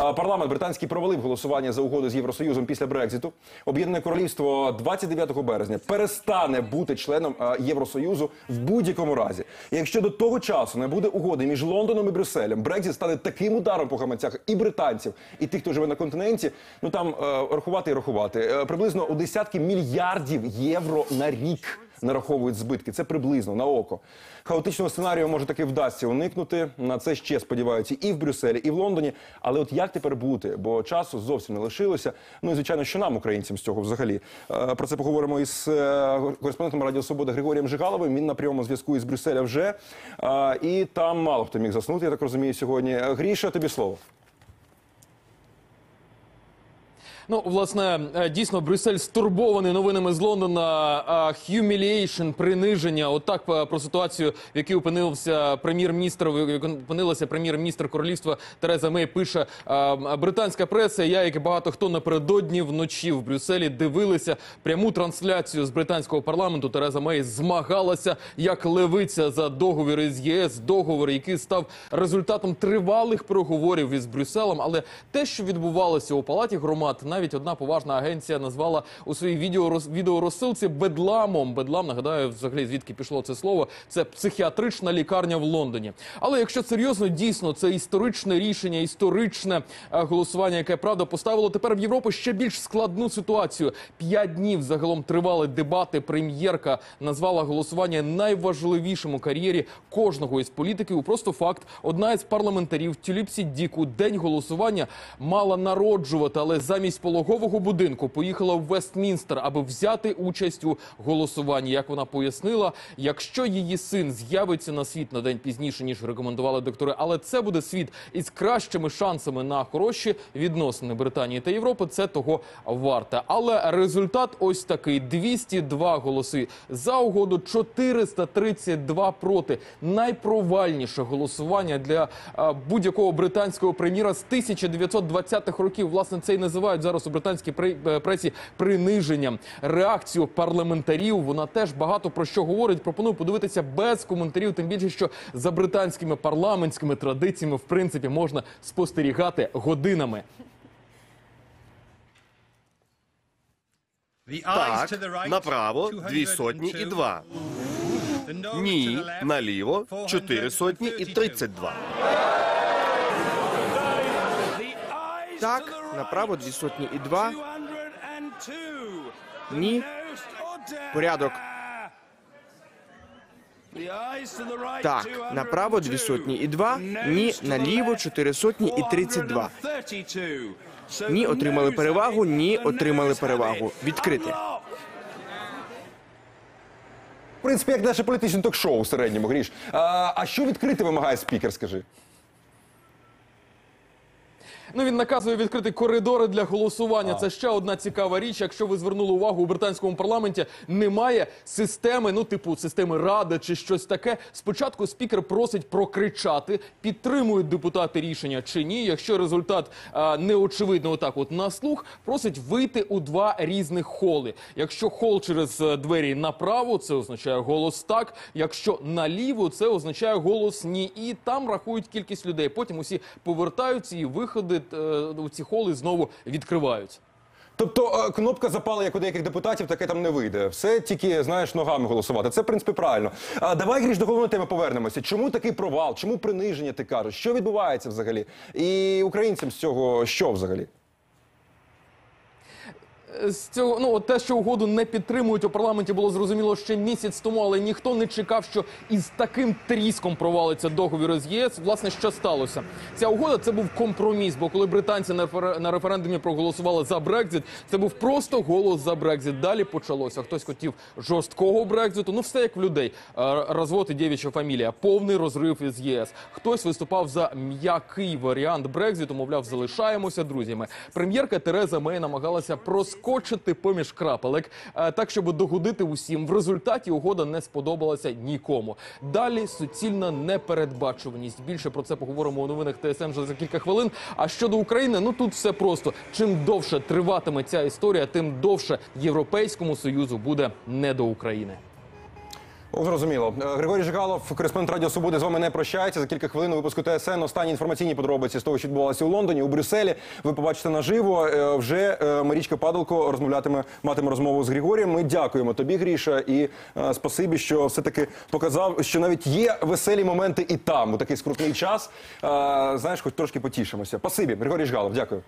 Парламент британський провалив голосування за угоду з Євросоюзом після Брекзиту. Об'єднане королівство 29 березня перестане бути членом Євросоюзу в будь-якому разі. Якщо до того часу не буде угоди між Лондоном і Брюсселем, Брекзит стане таким ударом по гаманцях і британців, і тих, хто живе на континенті. Ну там е, рахувати і рахувати Е, приблизно у десятки мільярдів євро на рік нараховують збитки. Це приблизно на око. Хаотичного сценарію може таки вдасться уникнути. На це ще сподіваються і в Брюсселі, і в Лондоні. Але от як тепер бути? Бо часу зовсім не лишилося. Ну і звичайно, що нам, українцям, з цього взагалі. Е, Про це поговоримо із е, кореспондентом Радіо Свобода Григорієм Жигаловим. Він на прямому зв'язку із Брюсселя вже. Е, І там мало хто міг заснути, я так розумію, сьогодні. Гріша, тобі слово. Ну, власне, е, дійсно, Брюссель стурбований новинами з Лондона. Humiliation, приниження. Отак е, про ситуацію, в якій опинився прем'єр-міністр, опинилася прем'єр-міністр королівства Тереза Мей. Пише е, британська преса. Я, як і багато хто напередодні вночі в Брюсселі дивилися пряму трансляцію з британського парламенту. Тереза Мей змагалася як левиця за договір із ЄС, договор, який став результатом тривалих переговорів із Брюсселем. Але те, що відбувалося у палаті громад, навіть одна поважна агенція назвала у своїй відео відеорозсилці бедламом. Бедлам нагадаю, взагалі звідки пішло це слово. Це психіатрична лікарня в Лондоні. Але якщо серйозно, дійсно це історичне рішення, історичне е, голосування, яке правда поставило тепер в Європу ще більш складну ситуацію. П'ять днів загалом тривали дебати. Прем'єрка назвала голосування найважливішим у кар'єрі кожного із політиків. Просто факт: одна із парламентарів Тюліпсі Діку день голосування мала народжувати, але замість пологового будинку поїхала в Вестмінстер, аби взяти участь у голосуванні. Як вона пояснила, якщо її син з'явиться на світ на день пізніше ніж рекомендували доктори, але це буде світ із кращими шансами на хороші відносини Британії та Європи. Це того варте. Але результат ось такий: 202 голоси за угоду, 432 проти. Найпровальніше голосування для будь-якого британського прем'єра з 1920-х років. Власне, це і називають зараз у британській пре- е, пресі приниженням. Реакцію парламентарів вона теж багато про що говорить. Пропоную подивитися без коментарів. Тим більше, що за британськими парламентськими традиціями в принципі можна спостерігати годинами. Так, направо дві сотні і два. Ні, наліво чотири сотні і тридцять два. Так, направо дві сотні і два. Ні. Порядок. Так, направо дві сотні і два. Ні, наліво чотири сотні і тридцять два. Ні, отримали перевагу. Ні, отримали перевагу. Відкрити. В принципі, як наше політичне ток-шоу в середньому, Гріш. А, а що відкрити вимагає спікер, скажи? Ну він наказує відкрити коридори для голосування. Це ще одна цікава річ. Якщо ви звернули увагу у британському парламенті, немає системи, ну типу системи ради чи щось таке. Спочатку спікер просить прокричати, підтримують депутати рішення чи ні. Якщо результат а, неочевидно, отак, от на слух, просить вийти у два різних холи. Якщо хол через е, двері направо, це означає голос так. Якщо наліво, це означає голос ні. І там рахують кількість людей. Потім усі повертаються і виходи е, у ці холи знову відкривають. Тобто е, кнопка запала, як у деяких депутатів, таке там не вийде. Все тільки знаєш ногами голосувати. Це в принципі правильно. А давай Гріш, до головної теми повернемося. Чому такий провал? Чому приниження? Ти кажеш? Що відбувається взагалі? І українцям з цього що взагалі? З цього ну те, що угоду не підтримують у парламенті, було зрозуміло ще місяць тому, але ніхто не чекав, що із таким тріском провалиться договір з ЄС. Власне, що сталося? Ця угода це був компроміс. Бо коли британці на рефер- референдумі проголосували за Брекзит, це був просто голос за Брекзит. Далі почалося. Хтось хотів жорсткого Брекзиту. Ну все як в людей. Е, Розвод і дівча фамілія, повний розрив із ЄС. Хтось виступав за м'який варіант Брекзиту. Мовляв, залишаємося друзями. Прем'єрка Тереза Мей намагалася проскочити поміж крапелек, е, так щоб догодити усім. В результаті угода не сподобалася нікому. Далі суцільна непередбачуваність. Більше про це поговоримо у новинах ТСН вже за кілька хвилин. А щодо України, ну тут все просто. Чим довше триватиме ця історія, тим довше Європейському союзу буде не до України. Зрозуміло. Е, Григорій Жигалов, кореспондент Радіо Свободи, з вами не прощається. За кілька хвилин випуску ТСН останні інформаційні подробиці з того, що відбувалося у Лондоні, у Брюсселі. Ви побачите наживо. Е, Вже е, Марічка Падалко розмовлятиме, матиме розмову з Григорієм. Ми дякуємо тобі, Гріша, і спасибі, що все-таки показав, що навіть є веселі моменти і там, у такий скрутний час. Знаєш, хоч трошки потішимося. Спасибі, Григорій Жигалов, дякую.